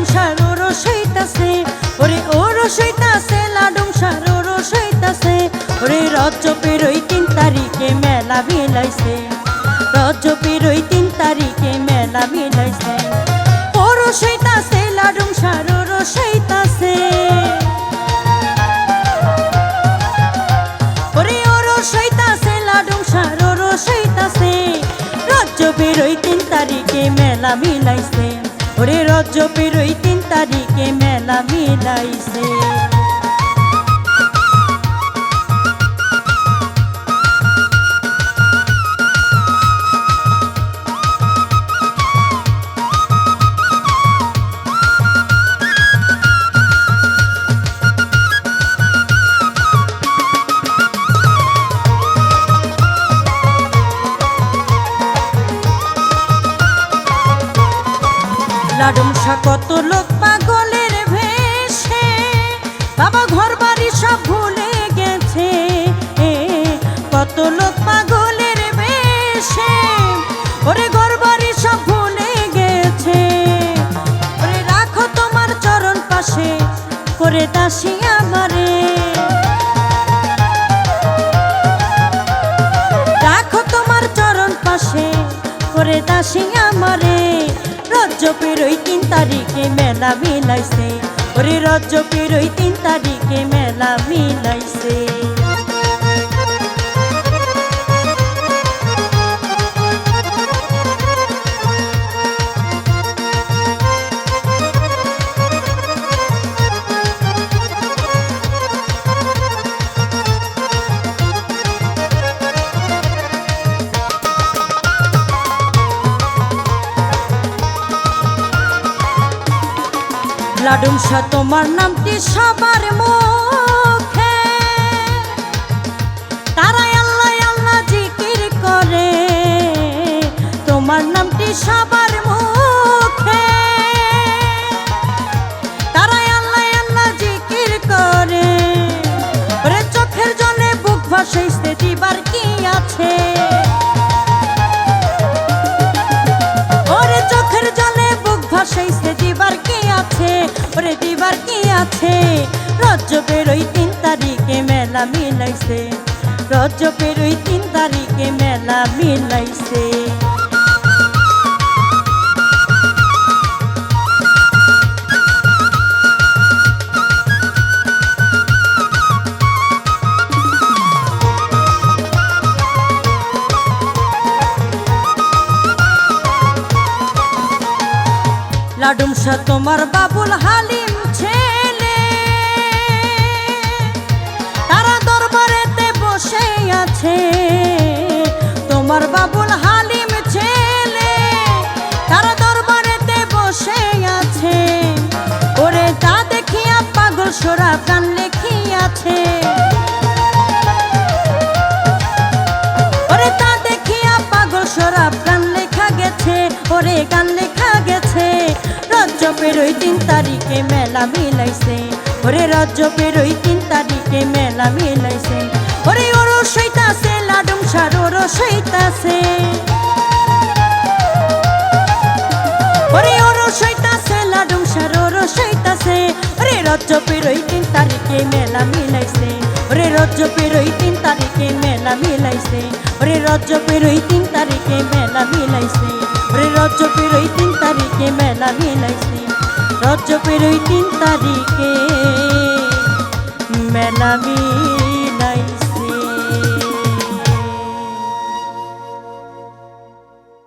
লাডুম সারো রসইতাছে, ওরে ও রসইতাছে লাডুম সারো রসইতাছে, ওরে রজবের ওই তিন তারিখে মেলা মিলাইছে রজবের ওই তিন তারিখে মেলা মিলাইছে, ও রসইতাছে লাডুম সারো রসইতাছে। ওরে ও রসইতাছে লাডুম সারো রসইতাছে রজবের ওই তিন তারিখে মেলা মিলাইছে। ওরে রজ পেরোই তিন তারিখে মেলা মিলাইছে। লাডুম কত লোক পাগলের ভেসে বাবা ঘর বাড়ি সব ভুলে গেছে। কত লোক পাগলের ভেসে ওরে ঘর বাড়ি সব ভুলে গেছে। ওরে রাখো তোমার চরণ পাশে, করে দাসী আমারে। রাখো তোমার চরণ পাশে, করে দাসী আমারে। রজ্জপের পেরোই তিন তারিখে মেলা মিলাইছে। ওরে রজ পেরোই তিন তারিখে মেলা মিলাইছে। লাডুম শাহ তোমার নামটি সবার মুখে। তারাই আল্লাহ আল্লাহ জিকির করে। তোমার নামটি সবার মুখে। তারাই আল্লাহ আল্লাহ জিকির করে। ওরে চোখের জলে বুক ভাসাইতে দিবার কি আছে? ওরে চোখের জলে বুক ভাসাইছে দিবার কি আছে? ওরে দিবার কি আছে? রজ বেরোই তিন তারিখে মেলা মিলাইছে। রজ বেরোই তিন তারিখে মেলা মিলাইছে। শাহ তোমার বাবুল হালিম ছেলে। তারা দরবারেতে বসে আছে। তোমার বাবুল হালিম ছেলে। তারা দরবারেতে বসে আছে। ওরে তা দেখিয়া পাগল সোরা গান লেখিয়াছে। ওরে তা দেখিয়া পাগল সরাব গান লেখা গেছে। ওরে গান লেখা গেছে। রজবের ওই তিন তারিখে মেলা মিলাইছে। ওরে রজবের ওই তিন তারিখে মেলা মিলাইছে। ওরে ওর সইতাছে লাডুম সার ওর সইতাছে ওরে তিন তারিখে মেলা মিলাইছে। ওরে রজবের ওই তিন তারিখে মেলা মিলাইছে। ওরে রজবের ওই তিন তারিখে মেলা মিলাইছে। ওরে রজবের ওই তিন তারিখে মেলা মিলাইছি। রজ পেরোই তিন তারিখে